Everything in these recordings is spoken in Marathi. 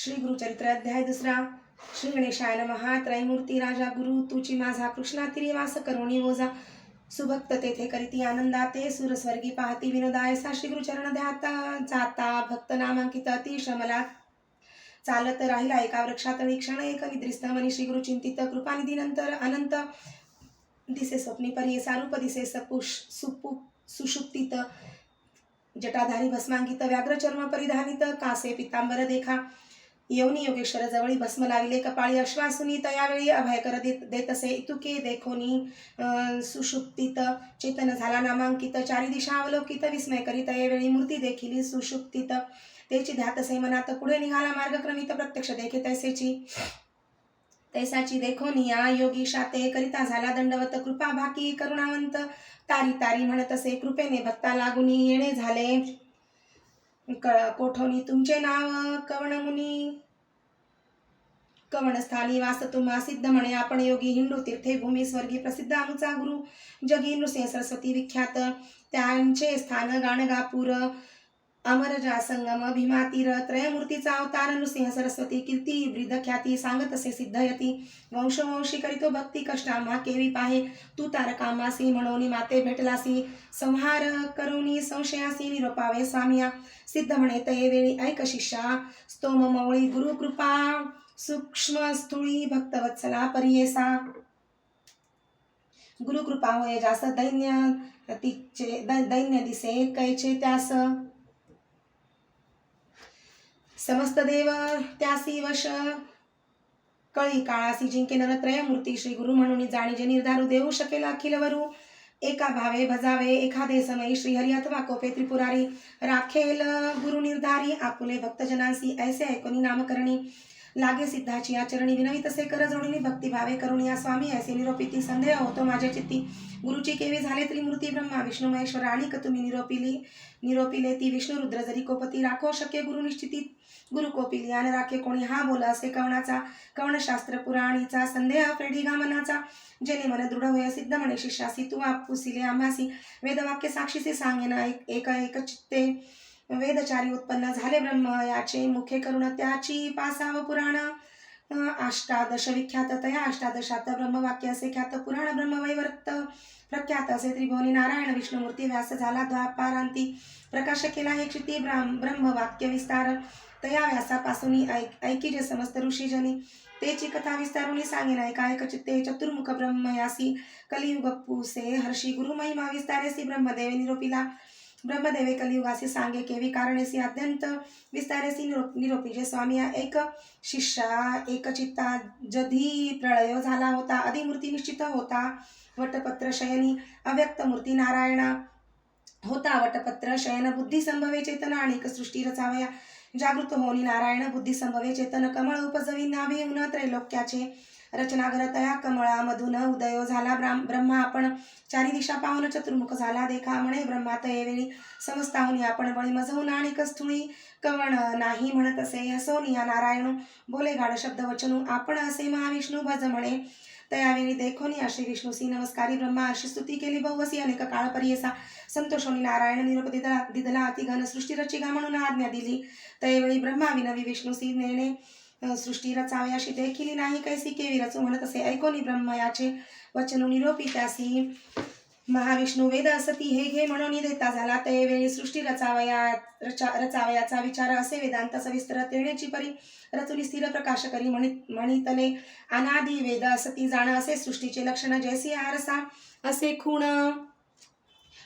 श्री गुरुचरित्र अध्याय दुसरा. श्री गणेशाय नमहा त्रैमूर्ती राजा गुरु तुची माझा कृष्णातिरी वास करुणी ओझा. सुभक्त तेथे करीती आनंदाते सुरस्वर्गी पाहती विनोदाय. सा श्री गुरुचरण ध्याता जाता भक्त नामांकित अतिश मला चालत राहिला एका वृक्षातळी क्षण एक निद्रिस्त मनी श्री गुरु चिंतित कृपानिधी नंतर अनंत. दिसे स्वप्नी परी सारूप दिसे सपुष सुपु सुषुप्तित. जटाधारी भस्मांकित व्याघ्र चर्म परिधानित कासे पितांबर देखा. येऊनी योगेश्वर जवळी भस्म लागले कपाळी अश्वासुनी तयावेळी अभयकर देत देतसे इतुके देखोनी अं, चेतन झाला नामांकित. चारी दिशा अवलोकित विस्मय करीत. यावेळी मूर्ती देखील सुषुप्तीत. तेची ध्यातसे मनात पुढे निघाला मार्गक्रमित प्रत्यक्ष देखे तैसेची. तैसाची देखोनिया योगी शाते. करिता झाला दंडवत कृपा भाकी करुणावंत. तारी तारी म्हणत असे कृपेने भक्ता लागुनी येणे झाले. क- तुमचे नाव कवणमुनी? कवणस्थानी कवण स्थानी वास तुम्हा सिद्ध म्हणे आपण योगी हिंदू तीर्थे भूमी स्वर्गी प्रसिद्ध आमचा गुरु जगी नृसिंह सरस्वती विख्यात त्यांचे स्थान गाणगापूर अमरजा संगम भीमातीर त्रयमूर्तीचा अवतार नृसिंह सरस्वती कीर्ती ब्रिद ख्याती सांगत असे सिद्धयती। वंशवंशी करीतो भक्ती कष्टामा केवी पाहे तू तारकामासी म्हणून माते भेटलासी। संहार करुणी संशयासी निरोपावे स्वामिया। सिद्ध म्हणे तये वेळी ऐक शिष्या। स्तोम मौळी गुरुकृपा सूक्ष्म स्थूळी भक्तवत्सला परियेसा। गुरुकृपा होय जास दैन्य तिचे दैन्य दिसे कैचे त्यास। समस्त देव त्यासी वश. कळी काळासी जिंके नरत्रय मूर्ती श्री गुरु म्हणून जाणी जे निर्धारू देऊ शकेल अखिलवरू. एका भावे भजावे एखादे समयी श्रीहरी अथवा कोपे त्रिपुरारी. राखेल गुरु निर्धारी आपुले भक्तजनांसी ऐसे ऐकोनी नामकरणी. लागे सिद्धाची आचरणी विनवी तसे कर जोडणी भक्तिभावे करून या स्वामी ऐसे निरोपिती संदेह होतो माझ्या चित्ती. गुरुची केवी झाले त्रिमूर्ती ब्रह्मा विष्णू महेश्वर आणि तुम्ही निरोपिली निरोपिले ती विष्णू रुद्र जरी कोपती राखो शक्य गुरु निश्चिती गुरुकोपिल याने राखे. कोणी हा बोला असे कवणाचा कवणशास्त्र पुराणीचा संदेह फेढिगा मनाचा जेणे मन दृढ होय सिद्ध म्हणे शिष्यासी तू आपुसिले आम्हासी. वेदवाक्य साक्षीचे सांगेना एक एक एक चित्ते. वेदचारी उत्पन्न झाले ब्रह्म याचे मुखे करुण त्याची पासाव पुराण. अष्टादश विख्यात तया अष्टादशात ब्रह्मवाक्य असे ख्यात पुराण ब्रह्मवैवर्त. प्रख्यात असे त्रिभुवनी नारायण विष्णुमूर्ती व्यास झाला द्वापारांती. प्रकाश केला हे क्षिती ब्राह्म ब्रह्मवाक्य विस्तार. तया व्यासापासून ऐक ऐकी जे समस्त ऋषीजनी. तेची कथा विस्तारुनी सांगेन. ऐका एक चित्ते चतुर्मुख ब्रह्मयासी कलियुग पुसे हर्षी गुरु महिमा विस्तारेसी ब्रह्मदेवे निरोपिला ब्रह्मदेवे कलियुगासी सांगे केवी कारणेसी अत्यंत विस्तारेसी निरोप निरोपी जे स्वामी एक शिष्या. एक चित्ता जधी प्रळय झाला होता अधिमूर्ती निश्चित होता. वटपत्र शयनी अव्यक्त मूर्ती नारायणा होता. वटपत्र शयन बुद्धी संभवे चेतन आणि सृष्टी रचावया. जागृत होनी नारायण बुद्धी संभवे चेतन कमळ उपजवी नाभी उन त्रैलोक्याचे रचनागर तया कमळामधून उदयो झाला ब्राह्म ब्रह्मा आपण चारी दिशा पाहून चतुर्मुख झाला देखा म्हणे ब्रह्मा येवेळी समस्ताहुनी आपण बळी मजवून आणि कस्थुळी कवण नाही म्हणत असे हसोनी या नारायण बोले गाढ शब्द वचनू आपण असे महाविष्णू भज म्हणे तयावेळी देखोनी अशी विष्णूसी नमस्कारी ब्रह्मा अशी स्तुती केली बहुवसी अनेक काळ परियसा संतोषोनी नारायण निरोप दिदला दिदला अतिघन सृष्टी रचिका म्हणून आज्ञा दिली तयवेळी ब्रह्मा विनवी विष्णूसी नेणे अं, सृष्टी रचावे अशी देखील नाही कैसी केवी रचू म्हणत असे ऐकोनी ब्रह्म याचे वचन निरोपी त्यासी महाविष्णू वेद असती हे घे म्हणून देता झाला. ते वेळी सृष्टी रचावया रचा रचावयाचा विचार असे वेदांत सविस्तर तेण्याची परी रचुली स्थिर प्रकाश करी म्हणित म्हणितले. अनादि वेद असती जाण असे सृष्टीचे लक्षण जैसी आरसा असे खूण.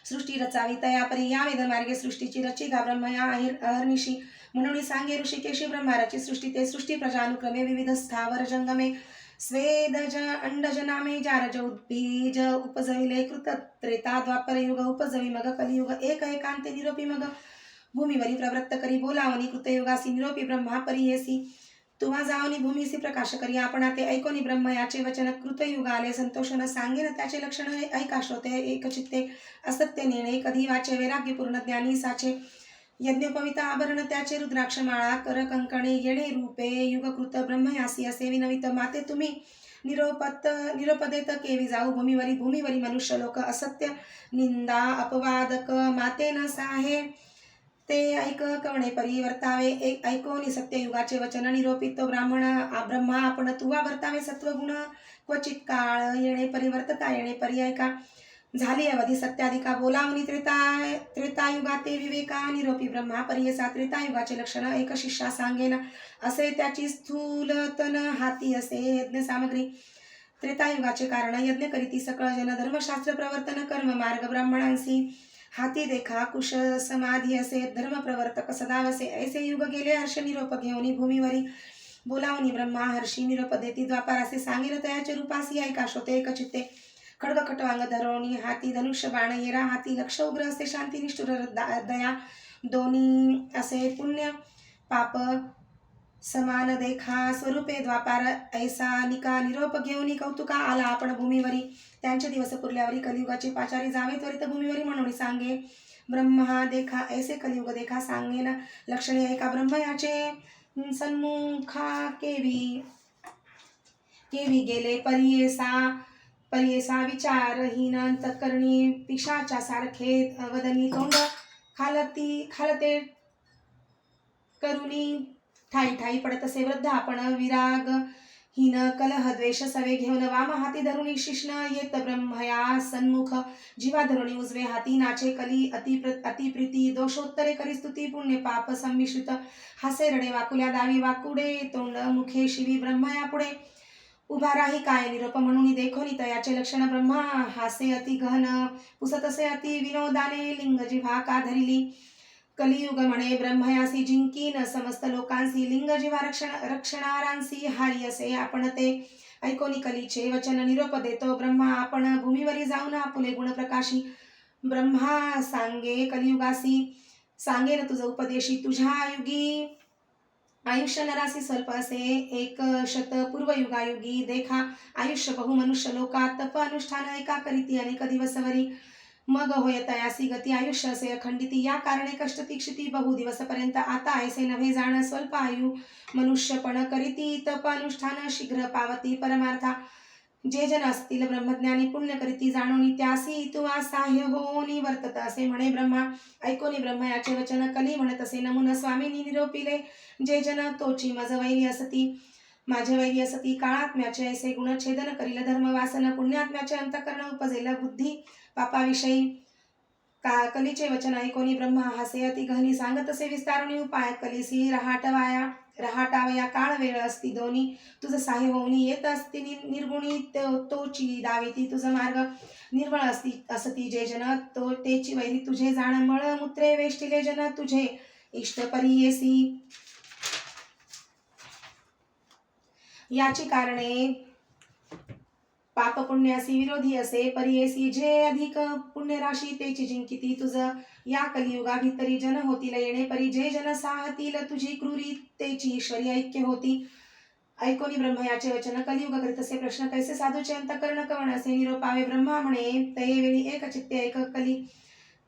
सृष्टी रचावी तया परी या वेदमार्गे सृष्टीची रची ब्रह्म या अहिर अहर्निशी. म्हणून सांगे ऋषिकेशी ब्रह्माराची सृष्टी ते सृष्टी प्रजानुक्रमे विविध स्थावर जंगमे. स्वेदज अंडज नामे जारज उद्बीज उपजविले कृत त्रेता द्वापर युग उपजवी मग कलियुग एक एकांते निरोपी मग। भूमीवरी प्रवृत्त करी बोलावनी कृतयुगासी निरोपी ब्रह्मा परियेसी। तुम्हा जावनी भूमीसी प्रकाश करी आपण ते ऐकोनी ब्रह्म याचे वचन। कृतयुग आले संतोषन सांगेन त्याचे लक्षण हे ऐका एकचित्ते असत्य नेणे कधी वाचे वैराग्यपूर्ण ज्ञानी साचे। यज्ञोपविता आभरण त्याचे रुद्राक्षमाळा कर कंकणे येणे रूपे युगकृत ब्रह्मयासी असे विनवित माते तुम्ही. निरोपत निरोपदेत केवी जाऊ भूमीवरी भूमीवरी मनुष्य लोक असत्य निंदा अपवादक माते न साहे. ते ऐक कवणे परिवर्तावे एक ऐकोनी सत्ययुगाचे वचन निरोपित ब्राह्मण ब्रह्मा आपण तुवा वर्तावे सत्वगुण. क्वचित काळ येणे परिवर्तता येणे पर्याय का? झाली अवधी सत्याधिका. बोलावनी त्रेताय त्रेतायुगाते विवेका निरोपी ब्रह्मा परियसा. त्रेतायुगाचे लक्षण एक शिष्या सांगेन. असे त्याची स्थूलतन हाती असे यज्ञ सामग्री. त्रेतायुगाचे कारण यज्ञ करीती सकळ जन धर्मशास्त्र प्रवर्तन कर्म मार्ग ब्राह्मणांसी. हाती देखा कुश समाधी असे धर्म प्रवर्तक सदावसे ऐसे युग गेले हर्ष निरोप घेऊनी भूमीवरी. बोलावणी ब्रह्मा हर्षी निरोप देती द्वापार असे सांगेल तयाचे रूपासी ऐका श्रोते एक चित्ते. खडगखट खटवांग धरोणी हाती धनुष्य बाण येरा हाती लक्ष उग्र असे शांती निष्ठुर दा- दया दोन्ही असे पुण्य पाप समान देखा स्वरूपे द्वापार ऐसा निका निरोप घेऊन कौतुका आला आपण भूमीवरी त्यांचे दिवस पुरल्यावरी कलियुगाची पाचारी जावे त्वरित भूमीवरी म्हणून सांगे ब्रह्मा देखा ऐसे कलियुग देखा सांगेन लक्षणे ऐका ब्रह्म याचे सन्मुखा केवी केवी गेले परियेसा परियेसा विचारहीन अंतकरणी पिशाच्या सारखे वदनी तोंड खालती खालते करुणी ठाई ठाई पडत असे वृद्धापण विराग हिन कलह द्वेष सवे घेऊन वाम हाती धरुणी शिष्ण येत ब्रह्मया सन्मुख जीवा धरुणी उजवे हाती नाचे कली अति अतिप्रीती दोषोत्तरे करी स्तुती पुण्य पाप संमिश्रित हासे रडे वाकुल्या दावी वाकुडे तोंड मुखे शिवी ब्रह्मया पुढे उभा राही काय निरोप म्हणून देखोली तयाचे लक्षण ब्रह्मा हासे अति गहन पुसत असे अति विनोदाने लिंग जिव्हा का धरिली कलियुग म्हणे ब्रह्मयासी जिंकीन समस्त लोकांसी लिंग जीवा रक्षण रक्षणारांसी हारी असे आपण ते. ऐकोनी कलीचे वचन निरोप देतो. ब्रह्मा आपण भूमीवरी जाऊन आपुले गुणप्रकाशी ब्रह्मा सांगे कलियुगासी. सांगेन तुझ उपदेशी तुझ्या युगी. आयुष्य नरासी स्वल्प असे एक शत पूर्वयुगायुगी देखा. आयुष्य बहु मनुष्य लोका तप अनुष्ठान एका करीती अनेक दिवसवरी मग होय तयासी गती आयुष्य असे अखंडिती. या कारणे कष्ट तीक्षिती बहु दिवसपर्यंत आता ऐसे नव्हे जाण स्वल्प आयु. मनुष्यपण करीती तप अनुष्ठान शीघ्र पावती परमार्था. जे जन असतील ब्रह्मज्ञानी पुण्य करीती जाणोनी त्यासी तू साह्य होनी वर्तत असे म्हणे ब्रह्मा. ऐकोनी ब्रह्मा याचे वचन कली म्हणत असे नमुन स्वामीनी निरोपिले. जे जन तोची मज वैरी असती माझे वैरी असती काळात्म्याचे ऐसे गुणछेदन करील धर्मवासन पुण्यात्म्याचे अंतकरण उपजेल बुद्धी. पापाविषयी का कलीचे वचन ऐकोनी ब्रह्मा हसे अति गहनी सांगत असे विस्तारणी उपाय कलिसी रहाटवाया. रहाटावया काळ वेळ असती दोन्ही. तुझं साह्य होऊनी येत असती नि- निर्गुणी तोची दाविती तुझा मार्ग. निर्मळ असती असती जे जन तो तेची वैरी तुझे जाण. मळ मुत्रे वेष्टिले जन तुझे. इष्ट परियेसी याची कारणे पाप पुण्यासी विरोधी असे परियेसी जे अधिक पुण्यराशी तेची जिंकिती तुझ. या कलियुगा भितरी जन होतील येणे परी जे जन साहतील तुझी क्रूरी तेची ईश्वरी ऐक्य होती. ऐकोनी ब्रह्म याचे वचन कलियुग करीत असे प्रश्न कैसे साधूचे? अंतकरण कवण असे निरोपावे ब्रह्मा म्हणे तये वेळी एक चित्ते एक कली.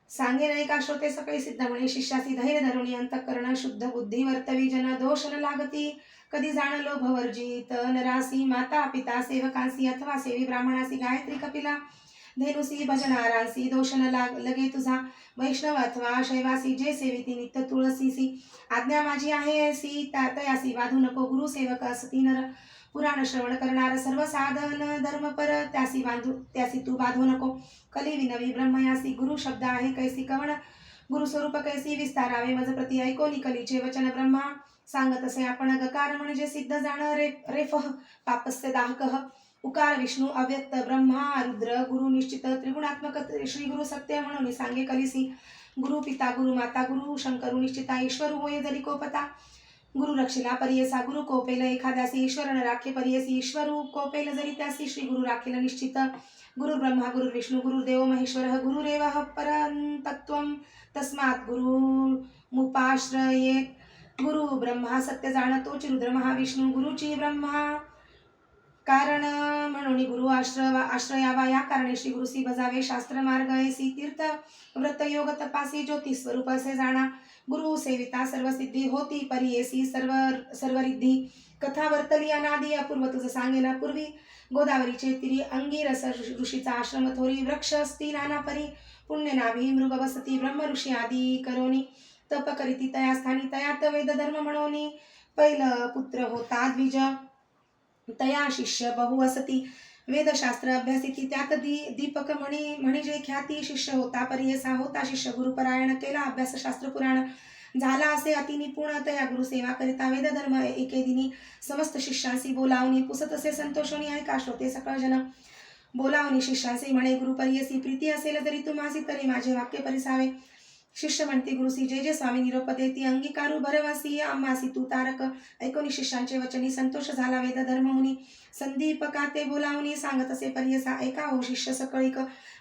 सांगे नाही का श्रोते सकळी सिद्ध म्हणे शिष्यासी धैर्य धरुणी अंतकरण शुद्ध बुद्धी वर्तवी जन दोष न लागती. कधी जाणलो लोभ वर्जित नरासी माता पिता सेवकांसी अथवा सेवी ब्राह्मणासी गायत्री कपिला. धेनुसी भजनारांसी दोष न लाग लगे तुझा. वैष्णव अथवा शैवासी जे सेविती नित्य तुळसीसी. आज्ञा माझी आहे सी त्या तयासी वाधू नको गुरु सेवक असती नर. पुराण श्रवण करणार सर्व साधन धर्मपर त्यासी बांधू त्यासी तू बांधू नको. कली विनवी ब्रह्मयासी गुरु शब्द आहे कैसी कवण? गुरु स्वरूप कैसी विस्तारावे मज प्रति ऐकोनी कलीचे वचन ब्रह्मा. सांगत असे आपण गकार म्हणजे सिद्ध जाण रे रेफः पापस्य दाहकह उकार विष्णू अव्यक्त ब्रह्मा रुद्र गुरु निश्चित त्रिगुणात्मक श्री गुरु सत्य म्हणून सांगे कलिसी. गुरु पिता गुरु माता गुरु शंकरू निश्चिता ईश्वर होय जरी कोपता. गुरु रक्षिला परियसा गुरु कोपेल एखाद्यासी ईश्वर न राखे परियसी ईश्वर कोपेल जरी त्यासी श्री गुरु राखेल निश्चित. गुरु ब्रह्मा गुरु विष्णू गुरुदेव महेश्वर गुरुरेव परतत्व तस्मात् गुरु मुपाश्रयेत गुरु ब्रह्मा सत्य जाणतोच रुद्र महाविष्णू गुरुची ब्रह्मा. कारण म्हणून गुरु आश्रवा आश्रयावा या कारणे श्री गुरुसी भजावे शास्त्र मार्ग ऐसी तीर्थ व्रत योग तपासी ज्योती स्वरूप असे जाणा. गुरु सेविता सर्व सिद्धी होती परी सर्व सर्व रिद्धी. कथा वर्तली अनादी अपूर्व तुझं सांगेना पूर्वी. गोदावरीचे तिरी अंगिरस ऋषीचा आश्रम थोरी वृक्ष असती नाना परी. पुण्य नाभी मृग वसती ब्रह्म ऋषी आदी करोनी. तप करीती तया स्थानी तयात वेद धर्म म्हणून पहिलं पुत्र होता द्विज. तया शिष्य बहु असती वेदशास्त्र अभ्यासिती त्यात दी दीपक म्हणी म्हणजे ख्याती शिष्य होता परियसा होता शिष्य गुरुपरायण केला अभ्यासशास्त्र पुराण. झाला असे अतिनिपुण तया गुरुसेवा करिता वेदधर्म एके दिनी समस्त शिष्यांसी बोलावणी पुसत असे संतोषोनी ऐका श्रोते सकळ जन बोलावणी शिष्यांसी म्हणे गुरुपरियसी प्रीती असेल तरी तुम्हासी तरी माझे वाक्य परिसावे. शिष्य म्हणते गुरुसी जे जे स्वामी निरोपदे ती अंगीकारू भरवासी आम्हासी तू तारक. ऐकोनी शिष्यांचे वचनी संतोष झाला वेद धर्म मुनी संदीपका ते बोलावणी सांगत असे पर्यसा ऐका हो शिष्य सकळीक.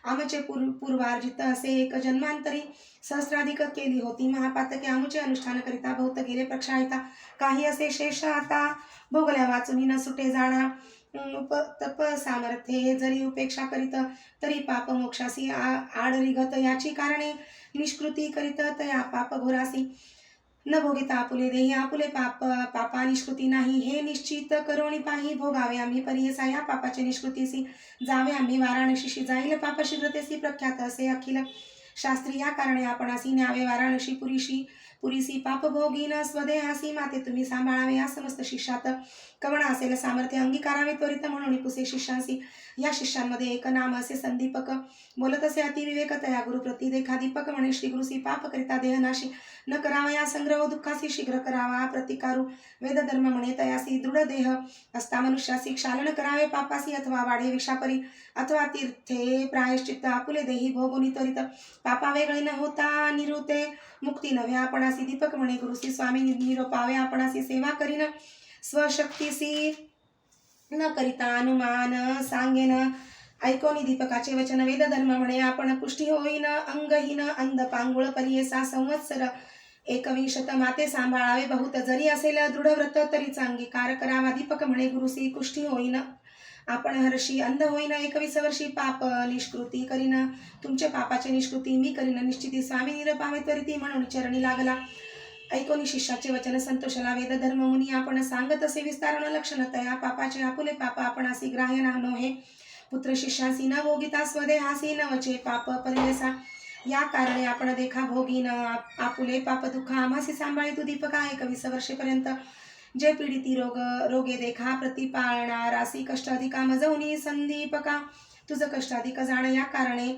आमचे पूर्व पूर्वार्जित असे एक जन्मांतरी. सहस्राधिक केली होती महापातके आमुचे अनुष्ठान करिता बहुत गेले प्रक्षाळिता. काही असे शेष आता भोगल्या वाचुनी न सुटे जाणा. उप तप सामर्थ्ये जरी उपेक्षा करीत तरी पाप मोक्षासी आ- आडरिगत याची कारणे. निष्कृती करीत तया पाप घोरासी न भोगिता आपुले देही आपुले पाप पापा निष्कृती नाही. हे निश्चित करोणी पाही भोगावे आम्ही परियसा या पापाचे निष्कृतीसी जावे आम्ही. वाराणसीशी जाईल पाप शीघ्रतेसी प्रख्यात असे अखिल शास्त्री. या कारणे आपणासी न्यावे. वाराणसी पुरीशी पुरीसी पाप भोगीन स्वदेहासी माते. तुम्ही सांभाळावे या समस्त शिष्यात कवण असेल सामर्थ्य. अंगीकारावे त्वरित म्हणून पुसे शिष्यांसी. या शिष्यांमध्ये एक नाम असे संदीपक बोलत असे अतिविवेकतया गुरुप्रती देखा दीपक म्हणे श्री गुरुसी पाप करिता देहनाशी न करावा या संग्रह दुःखासी शीघ्र करावा प्रतिकारू वेदधर्म म्हणे तयासी दृढ देह असता मनुष्यासी क्षालन करावे पापासी अथवा वाढे विषापरी अथवा तीर्थे प्रायश्चित्त आपुले देही भोगुनी त्वरित पापा वेगळे न होता निरुते मुक्ती नव्हे आपणासी दीपक म्हणे गुरुसी स्वामी निरोपावे आपणासी सेवा करीन स्वशक्तीसी न करिता अनुमान सांगेन ऐकोनी दीपकाचे वचन वेद धर्म म्हणे आपण कुष्ठी होईन अंगहीन अंध पांगुळ परियसा संवत्सर. एकविंशत माते सांभाळावे बहुत जरी असेल दृढ व्रत चांगी कार करावा दीपक म्हणे गुरुसी कुष्ठी होईन. आपण हर्षी अंध होईन एकवीस वर्षी पाप निष्कृती करीन. तुमच्या पापाचे निष्कृती मी करीन निश्चिती स्वामी निरपावे त्वरिती म्हणून चरणी लागला. ऐकोनी शिष्याचे वचन संतोषला वेद धर्म मुनी आपण सांगत असे विस्तारण लक्षण तया. पापाचे आपुले पाप आपण असे ग्राह्य राहणो हे. पुत्र शिष्यासी न भोगिता स्वदेहासी न वचे पाप परिलेसा या कारणे आपण देखा भोगी न आपुले पाप दुःख आम्हासी सांभाळी तू दीपक आहे. कवीस वर्षेपर्यंत जे पीडिती रोग रोगे देखा प्रतिपाळणारासी कष्ट अधिका मजवणी संदीपका. तुझं कष्ट अधिक जाण या कारणे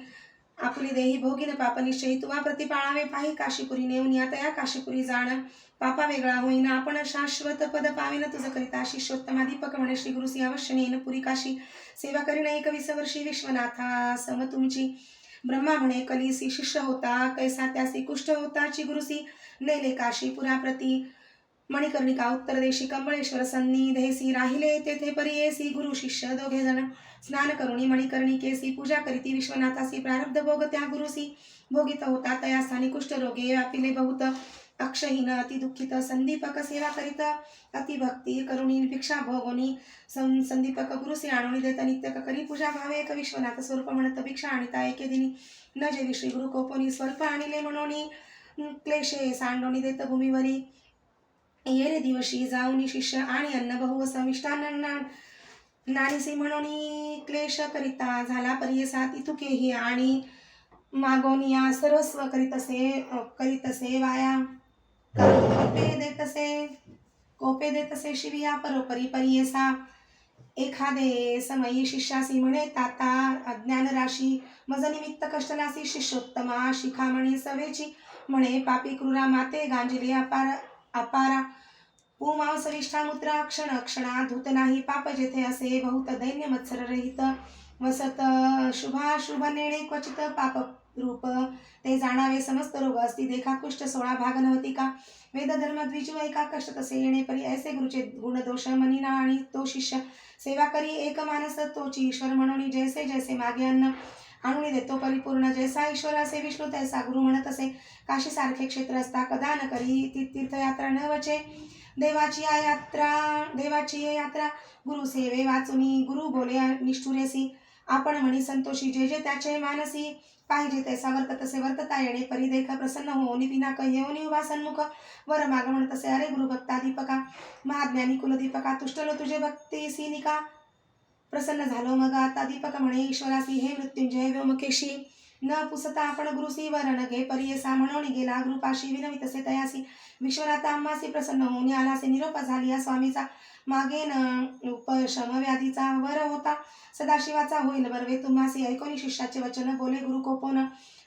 आपली देही भोगीन पाप निश्चयी तुवा प्रतिपाळावे पाही काशीपुरी नेऊन या तया. काशीपुरी जाण पापा वेगळा होईन. आपण शाश्वत पद पावेन. तुझं करिता शिष्योत्तमा दीपक म्हणे. श्री गुरुसी अवश्य नेन पुरी काशी. सेवा करीन एकवीस वर्षी विश्वनाथा. सम तुमची ब्रह्मा म्हणे. कलिसी शिष्य होता. कैसा त्यासी कुष्ठ होताची गुरुसी नेले काशी पुराप्रती मणिकर्णिका उत्तर देशी कंबळेश्वर सन्निधेसी राहिले तेथे परियेसी गुरु शिष्य दोघे जण. स्नान करुणी मणिकर्णिकेसी पूजा करीती विश्वनाथासी प्रारब्ध भोग त्या गुरुसी. भोगित होता तया स्थानी कुष्ठरोगे व्यापिले बहुत. अक्षहीन अति दुःखित संदीपक सेवा करीत. अतिभक्ती करुणी भिक्षा भोगोनी. सं संदीपक गुरुसी आणून देत नित्यक करी पूजा भावे. एक विश्वनाथ स्वरूप म्हणत भिक्षा आणिता एके दिनी. न जेवी श्री गुरु कोपोनी स्वल्प आणिले म्हणून. क्लेशे सांडोनी देत भूमीवरी. येरे दिवशी जाऊनी शिष्य आणि अन्नबहू बहु समिष्टान नाणीसी म्हणून क्लेश करिता झाला परियसा तितुकेही आणि मागोनिया सर्वस्व करीत असे करीत असे वाया. कोपे देत असे कोपे देत असे शिविया परोपरी परियसा. एखादे समयी शिष्यासी म्हणे ताता अज्ञान राशी मज निमित्त कष्टनासी शिष्योत्तमा शिखामणी सवेची. म्हणे पापी क्रूरा माते गांजली अपार अपारा. उमांस मुद्रा क्षण क्षणा धूत नाही पाप जेथे असे बहुत दैन्य मत्सर रहित वसत शुभाशुभ नेणे क्वचित पाप रूप ते जाणावे समस्त रोग असती देखा कुष्ठ सोळा भाग नव्हती का वेद धर्म द्विजू एका कष्ट तसे येणे परी ऐसे गुरुचे गुण दोष मनिना आणि तो शिष्य. सेवा करी एक मानस तोची ईश्वर म्हणून जैसे जैसे मागे अन्न. आणून देतो परिपूर्ण जैसा ईश्वर असे विष्णू तैसा गुरु म्हणत असे. काशी सारखे क्षेत्र असता कदा न करी ती तीर्थयात्रा न वचे. देवाची या यात्रा देवाची यात्रा. गुरु सेवे वाचुनी गुरु बोले निष्ठुरेसी. आपण म्हणी संतोषी जे जे त्याचे मानसी. पाहिजे तैसा वर्त तसे वर्तता येणे परिदेख प्रसन्न होऊनी विना येऊनी उभा सन्मुख. वर माग म्हणत असे अरे गुरु भक्ता दीपका महाज्ञानी कुलदीपका तुष्टलो तुझे भक्ती सिनिका. प्रसन्न झालो. मग आता दीपक म्हणे ईश्वरासी हे मृत्युंजय व्योमकेशी न पुसता आपण गुरुसी वरण घे. परियसा म्हणून गेला गुरुपाशी विनवितसे तयासी. विश्वनाथ अम्मासी प्रसन्न होऊन आलासे निरोप झाली. या स्वामीचा मागे न उपशम व्याधीचा वर होता. सदाशिवाचा होईल बरवे. तुम्हासी ऐकोनी शिष्याचे वचन. बोले गुरु कोपोन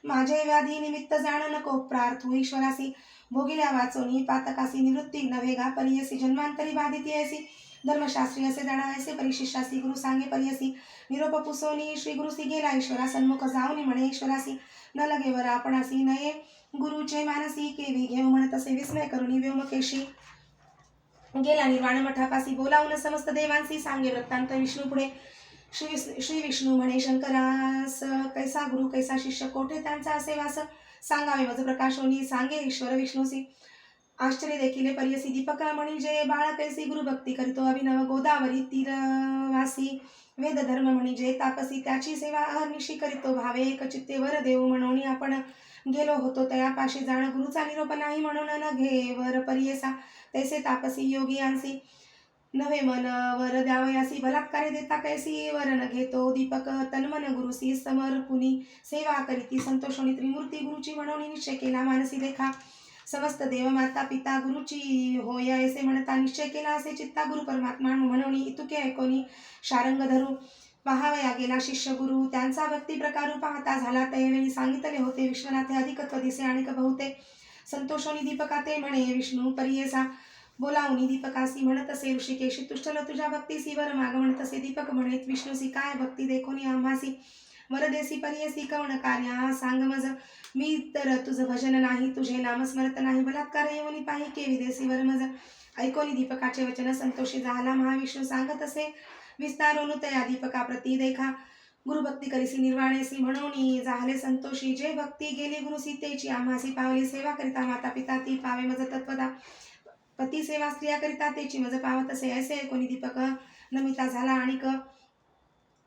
माझे व्याधी निमित्त जाण नको. प्रार्थू ईश्वरासी. भोगिल्या वाचोनी पातकासी निवृत्ती नव्हेगा परियसी जन्मांतरी बाधिती ऐसी धर्मशास्त्री असे जाणायसे परिशिष्यासी गुरु सांगे परियसी. निरोप पुसोनी श्री गुरुसी गेला ईश्वरा सन्मुख जाऊनी म्हणे ईश्वरासी. न लगे वर आपणासी नये गुरुचे मानसी. केवी घेऊ म्हणत असे विस्मय करुनी व्योमकेशी. गेला निर्वाण मठापासी बोलावून समस्त देवांसी. सांगे वृत्तांत विष्णू पुढे. श्री श्री विष्णू म्हणे शंकरास कैसा गुरु कैसा शिष्य कोठे त्यांचा असे वास? सांगावे मज प्रकाशोनी सांगे ईश्वर विष्णूसी. आश्चर्य देखील परियसी दीपक म्हणी जय बाळ कैसी गुरु भक्ती करीतो. अभिनव गोदावरी तीरवासी वेद धर्म म्हणी जय तापसी त्याची सेवा अहर्निशी करीतो. भावे एक चित्ते वर देऊ म्हणून आपण गेलो होतो. तयापाशी जाण गुरुचा निरोप नाही म्हणून न घे वर परियसा तैसे तापसी योगी यांसी नवे मन वर द्यावयासी बलात्कारे देता कैसी? वर न घेतो दीपक तन्मन गुरुसी समर्पुनी. सेवा करीती संतोषोनी त्रिमूर्ती गुरुची म्हणून निश्चय केला मानसी देखा समस्त देव माता पिता गुरुची होय असे म्हणता निश्चय केला असे चित्ता गुरु परमात्मा म्हणून इतुके ऐकोनी शारंग धरू पाहावया गेला शिष्य गुरु त्यांचा भक्ती प्रकारू पाहता झाला त्यावेळी सांगितले होते विश्वनाथे अधिकत्व दिसे आणि बहुते संतोषोनी दीपका ते म्हणे विष्णू परियेसा बोलावणी दीपकासी म्हणत असे ऋषिकेशी तुष्टल तुझ्या भक्तीसी वर माग म्हणत असे दीपक म्हणेत. विष्णूसी काय भक्ती देखोनी आम्हासी? वरदेसी परियसी कवण कार्या. सांग मज मी तर तुझं भजन नाही तुझे नामस्मरत नाही. बलात्कार येऊनी पाही के विदेसी वर मज ऐकोनी दीपकाचे वचन संतोषी झाला. महाविष्णू सांगत असे विस्तारोनु तया दीपका प्रती देखा. गुरुभक्ती करीसी निर्वाणेसी म्हणून झाले संतोषी. जे भक्ती गेली गुरु सीतेची आम्हासी पावली सेवा करिता माता पिता ती पावे मज तत्वदा. पती सेवा स्त्रिया करिता तेची मज पावत असे ऐसे कोणी दीपक नमिता झाला आणि क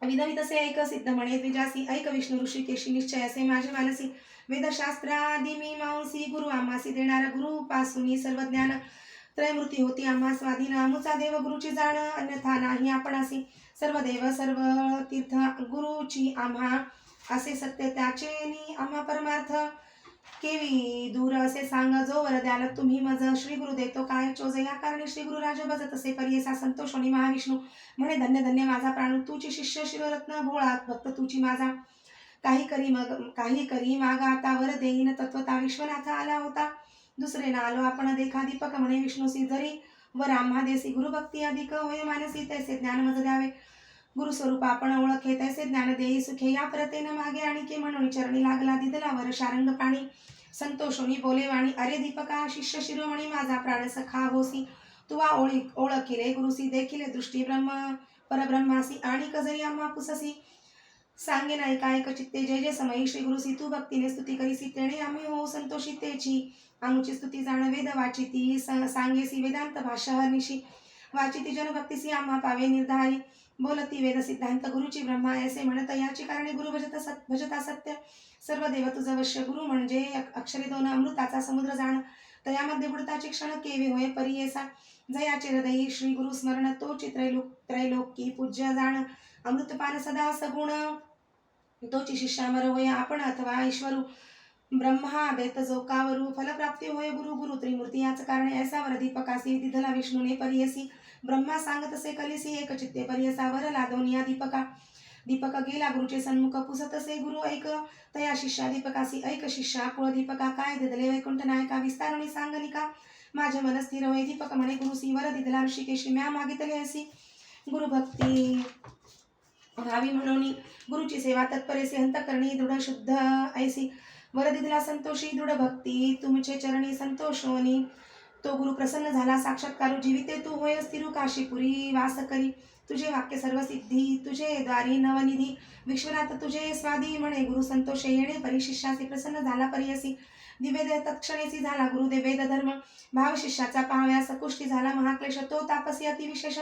विनवित असे ऐक सिद्ध म्हणे द्विजासी ऐक विष्णू ऋषिकेशी निश्चय असे माझे मानसी वेदशास्त्रादी मी मांसी गुरु आम्हासी देणारा गुरु पासूनी सर्व ज्ञान त्रयमूर्ती होती आम्हा स्वाधीन. आमुचा देव गुरुची जाण अन्यथा नाही आपणासी. सर्व देव सर्व तीर्थ गुरुची आम्हा असे सत्य त्याचे नि आम्हा परमार्थ. केवी दूर असे सांगा जो वर द्याल तुम्ही मज. श्री गुरु देतो काय चोज या कारणे श्री गुरु राज बजत असे परियसा संतोष आणि महाविष्णू. म्हणे धन्य धन्य माझा प्राण तुची शिष्य शिवरत्न भोळा भक्त तुची माझा. काही करी मग काही करी मागा आता वर देईन तत्वता विश्वनाथ आला होता. दुसरे ना आलो आपण देखा दीपक म्हणे विष्णूसी जरी. व आम्हा देसी गुरुभक्ती अधिक होय मानसी तैसे ज्ञान मज द्यावे. गुरुस्वरूप आपण ओळख येत असे ज्ञान देई सुखे या प्रतेन मागे आणि के म्हणून चरणी लागला दिदलावर शारंग पाणी संतोषोनी बोले वाणी अरे दीपका शिष्य शिरोमणी माझा प्राण सखा होसी. तुवा ओळी ओळखिले गुरुसी देखिले दृष्टी ब्रह्म परब्रह्मासी आणि कजरी आम्हा पुससी. सांगे नाही काय चित्ते जय जय समयी श्री गुरुसी तू भक्तीने स्तुती करीसी तेणे आम्ही हो संतोषी तेची. आमची स्तुती जाण वेद वाचिती स- सांगेसी वेदांत भाषा हरनिशी वाचिती जनभक्तीसी आम्हा पावे निर्धारी. बोलती वेद सिद्धांत गुरुची ब्रह्मा ऐसे म्हणत याची कारणे गुरु भजत सत भजता सत्य. सर्व देव तुझं वश्य गुरु म्हणजे अक्षरे दोन अमृताचा समुद्र जाण. तयामध्ये बुडताचे क्षण केवी होय परियेसा जयाचे हृदय श्री गुरु स्मरण तो चित्रैलोक त्रैलोक की पूज्य जाण. अमृतपान सदा सगुण. तोची शिष्यामर होय आपण अथवा ईश्वरू. ब्रह्मा देत जोकावरू फलप्राप्ती होय गुरु गुरु त्रिमूर्ती याच कारण ऐसा वर दीपकासी दिधला विष्णूने परियसी ब्रह्मा सांगत असे कलिसी एक चित्ते परियसा वर या दीपका. दीपक गेला गुरुचे सन्मुख पुसत असे गुरु ऐक. तया शिष्या दीपकासी ऐक शिष्या कुळ दीपका काय दिदले वैकुंठ नायका विस्तारुणी सांगनिका. माझे मन स्थिर होय दीपक म्हणे गुरुसी वर दिदला ऋषिकेशी म्या मागितले असी. गुरुभक्ती व्हावी म्हणून गुरुची सेवा तत्परेसी अंतकरणी दृढ शुद्ध ऐसी. वर दिदला संतोषी दृढ भक्ती तुमचे चरणी संतोषोनी. तो गुरु प्रसन्न झाला साक्षात्कारू जीविते तू होय स्थिरू काशीपुरी वास करी. तुझे वाक्य सर्व सिद्धी तुझे द्वारी नवनिधी. विश्वनाथ तुझे स्वादी म्हणे गुरु संतोष येणे परिशिष्यासी प्रसन्न झाला परियसी दिवेद तत्क्षणेसी झाला गुरुदेवेद धर्म. भाव शिष्याचा पाहव्या सकुष्टी झाला महाक्लेश तो तापसी अतिविशेष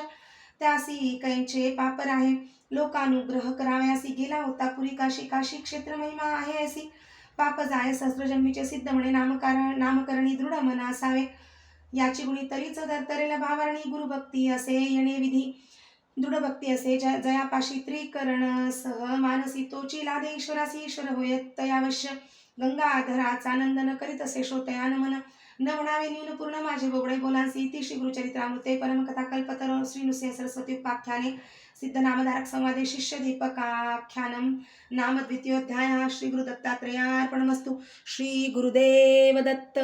त्यासी कैंचे पापर आहे लोकानुग्रह करावयासी. गेला होता पुरी काशी काशी क्षेत्र महिमा आहे असी. पाप जाय सहस्रजन्मीचे सिद्ध म्हणे नामकार नामकरणी दृढ मन असावे याची गुणी तरीच धर्तरेला भावारणी गुरुभक्ती असे येणे विधी दृढ भक्ती असे जयापाशी त्रिकरण सह मानसी तोची लादे ईश्वरासी ईश्वर होय तयावश्य. गंगाधराचा आनंद करीत असे श्रोतया नमन न म्हणावे न्यून पूर्ण माझे बोबडे बोलांसी ती श्री गुरुचरित्रामृते परमकथा कल्पतर श्री नृसिंह सरस्वती उपाख्याने सिद्ध नामधारक संवादे शिष्य दीपकाख्यानम नाम द्वितीयोध्याय श्री गुरु दत्तात्रेयार्पणमस्तु श्री गुरुदेव दत्त